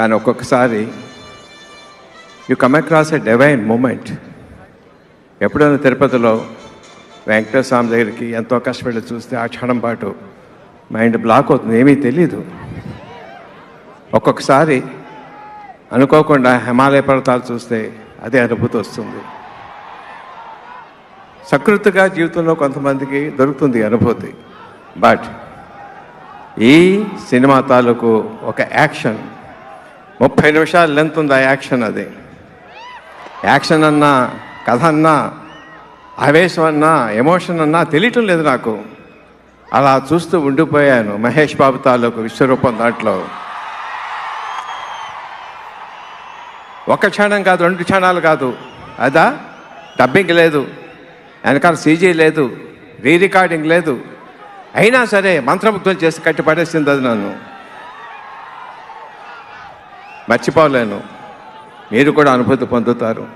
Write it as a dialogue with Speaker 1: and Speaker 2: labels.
Speaker 1: కానీ ఒక్కొక్కసారి you come across a divine moment ఎప్పుడైనా తిరుపతిలో వెంకటేశ్వర స్వామి దగ్గరికి ఎంతో కష్టపడి చూస్తే ఆ క్షణం పాటు మైండ్ బ్లాక్ అవుతుంది ఏమీ తెలియదు ఒక్కొక్కసారి అనుకోకుండా హిమాలయ పర్వతాలు చూస్తే అదే అనుభూతి వస్తుంది. సకృతిగా జీవితంలో కొంతమందికి దొరుకుతుంది అనుభూతి. బట్ ఈ సినిమా తాలూకు ఒక యాక్షన్ ముప్పై నిమిషాలు లెంత్ ఉంది ఆ యాక్షన్ అది. యాక్షన్ అన్నా కథ అన్నా ఆవేశం అన్నా ఎమోషన్ అన్నా తెలియటం లేదు నాకు. అలా చూస్తూ ఉండిపోయాను మహేష్ బాబు తాలూకు విశ్వరూపం దాంట్లో. ఒక క్షణం కాదు రెండు క్షణాలు కాదు. అదా? డబ్బింగ్ లేదు. వెనకాల సీజీ లేదు. రీ రికార్డింగ్ లేదు. అయినా సరే మంత్రముగ్ధం చేసి కట్టి పడేసింది అది నన్ను. మర్చిపోలేను. మీరు కూడా అనుభూతి పొందుతారు.